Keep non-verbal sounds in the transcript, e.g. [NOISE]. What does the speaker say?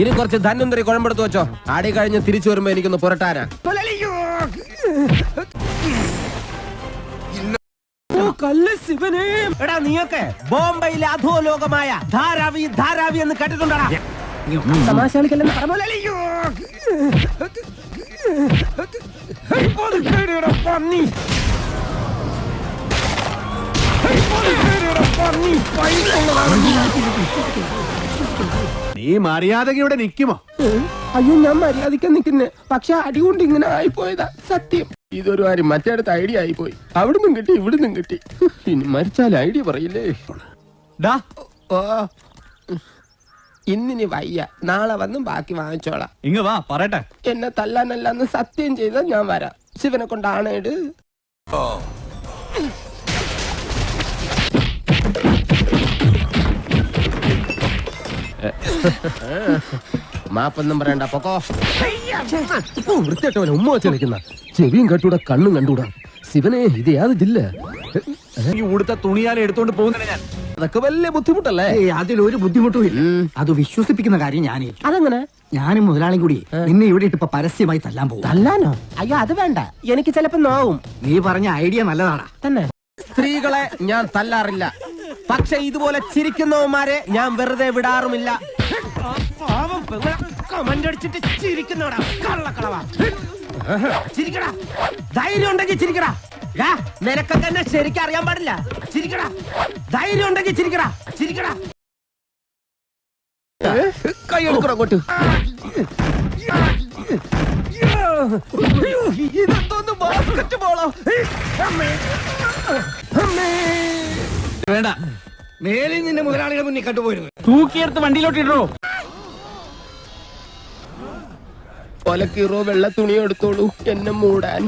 ഇനി കുറച്ച് ധന്വന്തരി കുഴമ്പെടുത്ത് വെച്ചോ. ആടി കഴിഞ്ഞ് തിരിച്ചു വരുമ്പോ എനിക്കൊന്ന് പുരട്ടാനാ. എടാ നീയൊക്കെ ബോംബെയിലെ അധോലോകമായ ധാരാവി ധാരാവി എന്ന് കേട്ടിട്ടുണ്ടടാ. തമാശ കളിക്കല്ലെന്ന് പറഞ്ഞ പന്നി. നീ മര്യാദയ്ക്ക് ഇവിടെ നിക്കുമോ അയ്യോ ഞാൻ മര്യാദയ്ക്ക് നിൽക്കുന്നേ പക്ഷെ അടികൊണ്ട് ഇങ്ങനെ ആയിപ്പോയതാ. സത്യം. ഇതൊരു കാര്യം മറ്റേടത്ത് ഐഡിയ ആയിപ്പോയി. അവിടുന്നും കിട്ടി ഇവിടുന്നും കിട്ടി. ഇനി മരിച്ചാൽ ഐഡിയ പറയില്ലേ? ഡാ. ഓ ഇന്നിനി വയ്യ. നാളെ വന്നും ബാക്കി വാങ്ങിച്ചോളാം. ഇങ്ങ വാ പറയട്ടെ. എന്നെ തല്ലാനല്ലാന്ന് സത്യം ചെയ്താൽ ഞാൻ വരാം. ശിവനെ കൊണ്ടാണ് ഇട് [LAUGHS] മാപ്പൊന്നും പറയണ്ട പൊക്കോ. വൃത്തിയായിട്ടവനെ ഉമ്മ വെച്ച് നിൽക്കുന്ന ചെവിയും കെട്ടൂടാ കണ്ണും കണ്ടൂടാ. ശിവനെ ഇത് യാതില്ല ഇവിടുത്തെ തുണിയാലെ എടുത്തോണ്ട് പോകുന്നില്ല ഞാൻ. അതൊക്കെ വലിയ ബുദ്ധിമുട്ടല്ലേ? അതിലൊരു ബുദ്ധിമുട്ടും ഇല്ല. അത് വിശ്വസിപ്പിക്കുന്ന കാര്യം ഞാനേ അതെങ്ങനെ? ഞാനും മുതലാളിയും കൂടി നിന്നെ ഇവിടെ ഇട്ട് പരസ്യമായി തല്ലാൻ പോകും. തല്ലാനോ? അയ്യോ അത് വേണ്ട. എനിക്ക് ചിലപ്പോ നോവും. നീ പറഞ്ഞ ഐഡിയ നല്ലതാണ് തന്നെ. സ്ത്രീകളെ ഞാൻ തല്ലാറില്ല. പക്ഷെ ഇതുപോലെ ചിരിക്കുന്നവന്മാരെ ഞാൻ വെറുതെ വിടാറുമില്ല. കമന്റ് അടിച്ചിട്ട് ചിരിക്കുന്നവടാ കള്ളക്കളവാ. ചിരിക്കടാ. ധൈര്യം ഉണ്ടെങ്കിൽ ചിരിക്കടാ. നിനക്കൊക്കെ എന്നെ ശരിക്കും അറിയാൻ പാടില്ല. ചിരിക്കടാ. ധൈര്യം ഉണ്ടെങ്കിൽ ചിരിക്കടാ. ചിരിക്കടാ. കൈ എടുക്കണം അങ്ങോട്ട്. ഇതെന്തോന്ന് ബാസ്കറ്റ് ബോളോ അമ്മേ. അമ്മേ. വേണ്ട. മേലിൽ നിന്റെ മുതലാളിയുടെ മുന്നിൽ കണ്ടുപോയിരുന്നു തൂക്കിയെടുത്ത് വണ്ടിയിലോട്ട് ഇടോ ഒലക്കീറോ വെള്ള തുണി എടുത്തോളൂ എന്നെ മൂടാൻ